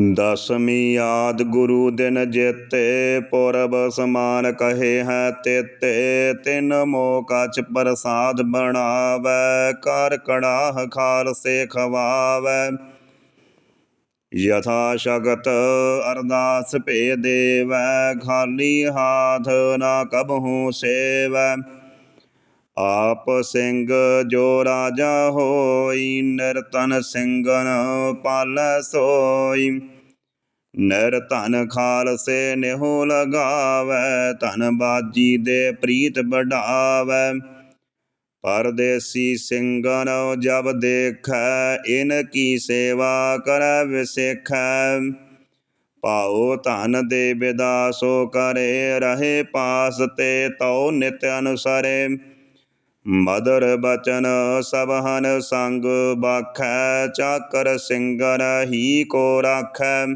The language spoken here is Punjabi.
ਦਸਮੀ ਆਦ ਗੁਰੂ ਦਿਨ ਜੇਤੇ, ਪੁਰਬ ਸਮਾਨ ਕਹੇ ਹੈ ਤੇਤੇ, ਤਿਨ ਮੋ ਕਛ ਪ੍ਰਸਾਦ ਬਣਾਵੈ ਕਰ ਕੜਾਹ ਖਾਲਸੇ ਖਵਾਵੈ। ਯਥਾ ਸ਼ਗਤ ਅਰਦਾਸ ਭੇ ਦੇਵੈ, ਖਾਲੀ ਹਾਥ ਨਾ ਕਬਹੂ ਸੇਵੈ। ਆਪ ਸਿੰਘ ਜੋ ਰਾਜਾ ਹੋਈ, ਨਿਰਤਨ ਸਿੰਘਨ ਪਾਲੈ ਸੋਈ। ਨਿਰਧਨ ਖਾਲਸੇ ਨਿਹੁ ਲਗਾਵੈ, ਧਨ ਬਾਜੀ ਦੇ ਪ੍ਰੀਤ ਵਡਾਵੈ। ਪਰਦੇਸੀ ਸਿੰਘਨ ਜਬ ਦੇਖੈ, ਇਨ ਕੀ ਸੇਵਾ ਕਰੈ ਵਿਸੇਖੈ। ਪਾਉ ਧਨ ਦੇ ਵਿਦਾਸੋ ਕਰੇ, ਰਹੇ ਪਾਸ ਤੇ ਤਉ ਨਿਤ ਅਨੁਸਰੇ। ਮਦਰ ਬਚਨ ਸਭਹਨ ਸੰਗ ਬਾਖੈ ਚਾਕਰ ਸਿੰਘਨ ਹੀ ਕੋ ਰਾਖੈ।